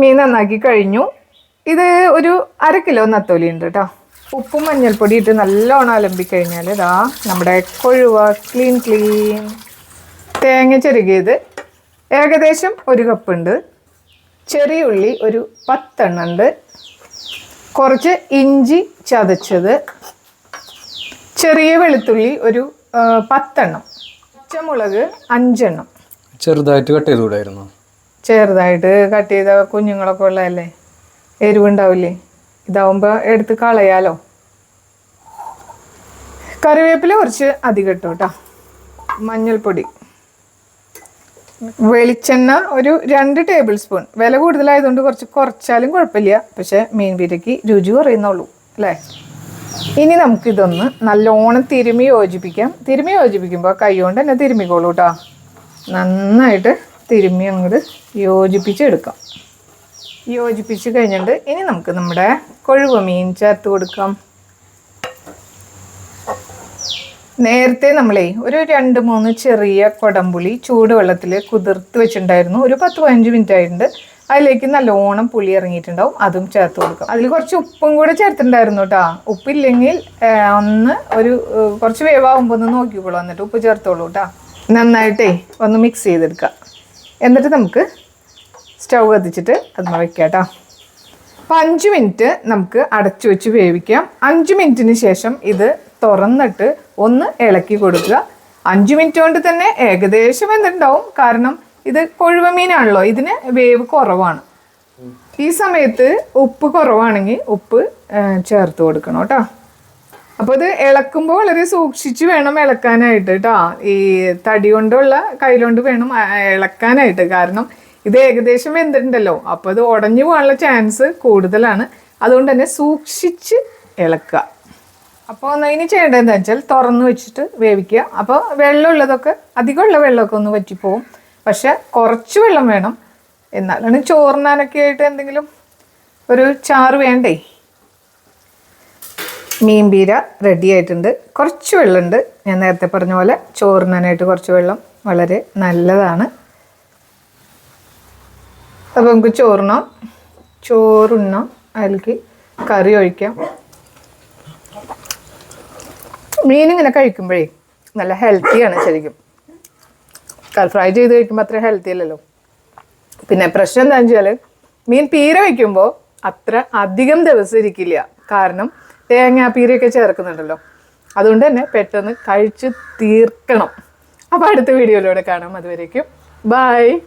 മീൻ നന്നാക്കി കഴിഞ്ഞു. ഇത് ഒരു അര കിലോ നത്തോലി ഉണ്ട് കേട്ടോ ഉപ്പും മഞ്ഞൾപ്പൊടി ഇട്ട് നല്ലോണം അലമ്പിക്കഴിഞ്ഞാൽ ഇതാ നമ്മുടെ കൊഴുവ ക്ലീൻ ക്ലീൻ. തേങ്ങ ചെറുകിയത് ഏകദേശം ഒരു കപ്പുണ്ട് ചെറിയ ഉള്ളി ഒരു പത്തെണ്ണം ഉണ്ട്. കുറച്ച് ഇഞ്ചി ചതച്ചത്. ചെറിയ വെളുത്തുള്ളി ഒരു പത്തെണ്ണം. പച്ചമുളക് അഞ്ചെണ്ണം. ചെറുതായിട്ട് കട്ട് ചെയ്തുകൂടായിരുന്നു? ചെറുതായിട്ട് കട്ട് ചെയ്ത കുഞ്ഞുങ്ങളൊക്കെ ഉള്ളതല്ലേ? എരിവുണ്ടാവില്ലേ? ഇതാവുമ്പോൾ എടുത്ത് കളയാലോ? കറിവേപ്പില കുറച്ച് അധികം കേട്ടോ. മഞ്ഞൾപ്പൊടി. വെളിച്ചെണ്ണ ഒരു രണ്ട് ടേബിൾ സ്പൂൺ. വില കൂടുതലായതുകൊണ്ട് കുറച്ച് കുറച്ചാലും കുഴപ്പമില്ല. പക്ഷെ മീൻ പീരയ്ക്ക് രുചി കുറയുന്നുള്ളൂ അല്ലേ? ഇനി നമുക്കിതൊന്ന് നല്ലോണം തിരുമി യോജിപ്പിക്കാം. തിരുമി യോജിപ്പിക്കുമ്പോൾ കൈ കൊണ്ട് തന്നെ തിരുമിക്കോളൂ കേട്ടോ. നന്നായിട്ട് തിരുമ്മി അങ്ങോട്ട് യോജിപ്പിച്ചെടുക്കാം. യോജിപ്പിച്ച് കഴിഞ്ഞിട്ട് ഇനി നമുക്ക് നമ്മുടെ കൊഴുവ മീൻ ചേർത്ത് കൊടുക്കാം. നേരത്തെ നമ്മളേ ഒരു രണ്ട് മൂന്ന് ചെറിയ കൊടംപുളി ചൂടുവെള്ളത്തിൽ കുതിർത്ത് വെച്ചിട്ടുണ്ടായിരുന്നു. ഒരു പത്ത് പതിനഞ്ച് മിനിറ്റ് ആയിട്ടുണ്ട്. അതിലേക്ക് നല്ലോണം പുളി ഇറങ്ങിയിട്ടുണ്ടാവും. അതും ചേർത്ത് കൊടുക്കാം. അതിൽ കുറച്ച് ഉപ്പും കൂടെ ചേർത്തിട്ടുണ്ടായിരുന്നു കേട്ടോ ഉപ്പില്ലെങ്കിൽ ഒന്ന് ഒരു കുറച്ച് വേവാകുമ്പോൾ ഒന്ന് നോക്കിക്കോളൂ. എന്നിട്ട് ഉപ്പ് ചേർത്തോളൂ കേട്ടോ നന്നായിട്ടേ ഒന്ന് മിക്സ് ചെയ്തെടുക്കാം. എന്നിട്ട് നമുക്ക് സ്റ്റൗ കത്തിച്ചിട്ട് അത് വയ്ക്കാം കേട്ടോ. അപ്പം അഞ്ച് മിനിറ്റ് നമുക്ക് അടച്ചു വെച്ച് വേവിക്കാം. അഞ്ച് മിനിറ്റിന് ശേഷം ഇത് തുറന്നിട്ട് ഒന്ന് ഇളക്കി കൊടുക്കുക. അഞ്ച് മിനിറ്റ് കൊണ്ട് തന്നെ ഏകദേശം എന്തുണ്ടാവും കാരണം ഇത് കൊഴുവ മീനാണല്ലോ. ഇതിന് വേവ് കുറവാണ്. ഈ സമയത്ത് ഉപ്പ് കുറവാണെങ്കിൽ ഉപ്പ് ചേർത്ത് കൊടുക്കണം കേട്ടോ. അപ്പോൾ ഇത് ഇളക്കുമ്പോൾ വളരെ സൂക്ഷിച്ച് വേണം ഇളക്കാനായിട്ട് കേട്ടോ ഈ തടി കൊണ്ടുള്ള കയ്യിലുകൊണ്ട് വേണം ഇളക്കാനായിട്ട്. കാരണം ഇത് ഏകദേശം വെന്തിട്ടുണ്ടല്ലോ. അപ്പോൾ ഇത് ഉടഞ്ഞു പോകാനുള്ള ചാൻസ് കൂടുതലാണ്. അതുകൊണ്ട് തന്നെ സൂക്ഷിച്ച് ഇളക്കുക. അപ്പോൾ ഇനി ചെയ്യേണ്ടത് എന്താ വെച്ചാൽ തുറന്ന് വെച്ചിട്ട് വേവിക്കുക. അപ്പോൾ വെള്ളമുള്ളതൊക്കെ അധികമുള്ള വെള്ളമൊക്കെ ഒന്ന് വറ്റിപ്പോവും. പക്ഷേ കുറച്ച് വെള്ളം വേണം. എന്നാലാണ് ചോറിനാനൊക്കെ ആയിട്ട് എന്തെങ്കിലും ഒരു ചാറ് വേണ്ടേ? മീൻ പീര റെഡി ആയിട്ടുണ്ട്. കുറച്ച് വെള്ളമുണ്ട്. ഞാൻ നേരത്തെ പറഞ്ഞ പോലെ ചോറുന്നതിനായിട്ട് കുറച്ച് വെള്ളം വളരെ നല്ലതാണ്. അപ്പോൾ നമുക്ക് ചോറിനാം? ചോറുണ്ണാം? അതിലേക്ക് കറി ഒഴിക്കാം. മീനിങ്ങനെ കഴിക്കുമ്പോഴേ നല്ല ഹെൽത്തിയാണ് ശരിക്കും. ഫ്രൈ ചെയ്ത് കഴിക്കുമ്പോൾ അത്ര ഹെൽത്തി അല്ലല്ലോ. പിന്നെ പ്രശ്നം എന്താണെന്ന് വെച്ചാൽ മീൻ പീര വയ്ക്കുമ്പോൾ അത്ര അധികം ദിവസം ഇരിക്കില്ല. കാരണം തേങ്ങാപ്പീരയൊക്കെ ചേർക്കുന്നുണ്ടല്ലോ. അതുകൊണ്ട് തന്നെ പെട്ടെന്ന് കഴിച്ച് തീർക്കണം. അപ്പോൾ അടുത്ത വീഡിയോയിലൂടെ കാണാം. അതുവരേക്കും. ബൈ.